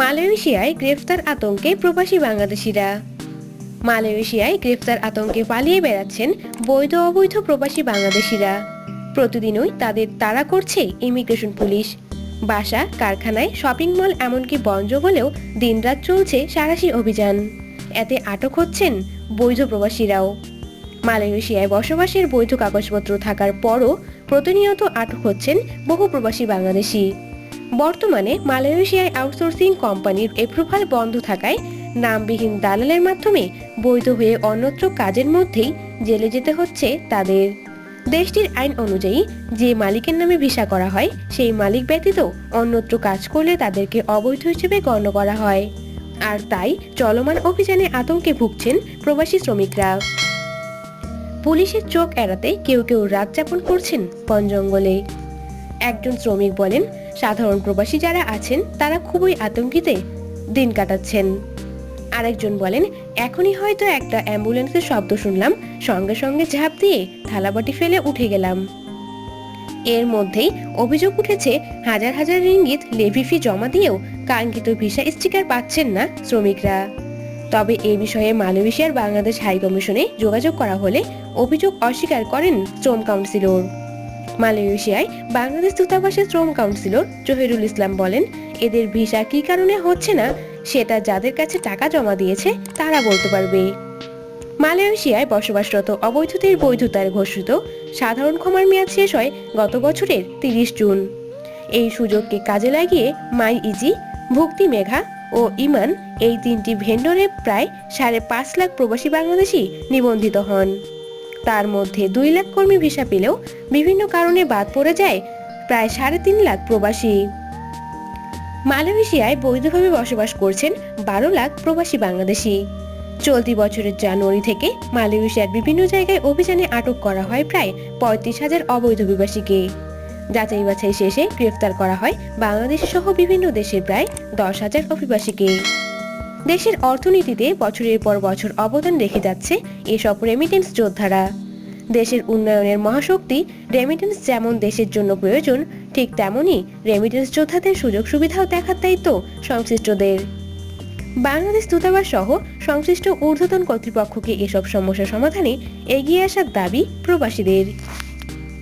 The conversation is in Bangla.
মালয়েশিয়ায় গ্রেফতার আতঙ্কে প্রবাসী বাংলাদেশিরা। মালয়েশিয়ায় গ্রেফতার আতঙ্কে পালিয়ে বেড়াচ্ছেন বৈধ অবৈধ প্রবাসী বাংলাদেশিরা। প্রতিদিনই তাদের তাড়া করছে ইমিগ্রেশন পুলিশ। বাসা, কারখানায়, শপিং মল এমনকি বন্ধ হলেও দিনরাত চলছে সারাশি অভিযান। এতে আটক হচ্ছেন বৈধ প্রবাসীরাও। মালয়েশিয়ায় বসবাসের বৈধ কাগজপত্র থাকার পরও প্রতিনিয়ত আটক হচ্ছেন বহু প্রবাসী বাংলাদেশি। বর্তমানে মালয়েশিয়ায় আউটসোর্সিং কোম্পানির এপ্রুভাল বন্ধ থাকায় নামবিহীন দালালের মাধ্যমে বৈধ হয়ে অন্যত্র কাজের মধ্যেই জেলে যেতে হচ্ছে তাদের। দেশটির আইন অনুযায়ী যে মালিকের নামে ভিসা করা হয়, সেই মালিক ব্যতীত অন্যত্র কাজ করলে তাদেরকে অবৈধ হিসেবে গণ্য করা হয়। আর তাই চলমান অভিযানে আতঙ্কে ভুগছেন প্রবাসী শ্রমিকরা। পুলিশের চোখ এড়াতে কেউ কেউ রাত যাপন করছেন বন জঙ্গলে একজন শ্রমিক বলেন সাধারণ প্রবাসী যারা আছেন, তারা খুবই আতঙ্কিতে দিন কাটাচ্ছেন। আরেকজন বলেন, এখনই হয়তো একটা অ্যাম্বুলেন্সের শব্দ শুনলাম, সঙ্গে সঙ্গে ঝাঁপ দিয়ে থালাবাটি ফেলে উঠে গেলাম। এর মধ্যেই অভিযোগ উঠেছে, হাজার হাজার রিঙ্গিত লেভি ফি জমা দিয়েও কাঙ্ক্ষিত ভিসা স্টিকার পাচ্ছেন না শ্রমিকরা। তবে এ বিষয়ে মালয়েশিয়ার বাংলাদেশ হাই কমিশনে যোগাযোগ করা হলে অভিযোগ অস্বীকার করেন শ্রম কাউন্সিলর। মালয়েশিয়ায় বাংলাদেশ দূতাবাসের শ্রম কাউন্সিলর জহিরুল ইসলাম বলেন, এদের ভিসা কী কারণে হচ্ছে না? সেটা যাদের কাছে টাকা জমা দিয়েছে, তারা বলতে পারবে। মালয়েশিয়ায় বসবাসরত অবৈধদের বৈধতার ঘোষিত সাধারণ ক্ষমার মেয়াদ শেষ হয় গত বছরের তিরিশ জুন। এই সুযোগকে কাজে লাগিয়ে মাই ইজি, ভুক্তি মেঘা ও ইমান এই তিনটি ভেন্ডরে প্রায় সাড়ে পাঁচ লাখ প্রবাসী বাংলাদেশি নিবন্ধিত হন। তার মধ্যে দুই লাখ কর্মী ভিসা পেলেও বিভিন্ন কারণে বাদ পড়ে যায় প্রায় সাড়ে তিন লাখ প্রবাসী। মালয়েশিয়ায় বৈধভাবে বসবাস করছেন বারো লাখ প্রবাসী বাংলাদেশি। চলতি বছরের জানুয়ারি থেকে মালয়েশিয়ার বিভিন্ন জায়গায় অভিযানে আটক করা হয় প্রায় পঁয়ত্রিশ হাজার অবৈধ অভিবাসীকে যাচাই বাছাই শেষে গ্রেফতার করা হয় বাংলাদেশ সহ বিভিন্ন দেশের প্রায় দশ হাজার অভিবাসীকে। দেশের অর্থনীতিতে বছরের পর বছর অবদান রেখে যাচ্ছে এসব রেমিটেন্স যোদ্ধারা। দেশের উন্নয়নের মহাশক্তি রেমিটেন্স যেমন দেশের জন্য প্রয়োজন, ঠিক তেমনই রেমিটেন্স যোদ্ধাদের সুযোগ সুবিধাও দেখার দায়িত্ব সংশ্লিষ্টদের। বাংলাদেশ দূতাবাস সহ সংশ্লিষ্ট ঊর্ধ্বতন কর্তৃপক্ষকে এসব সমস্যা সমাধানে এগিয়ে আসার দাবি প্রবাসীদের।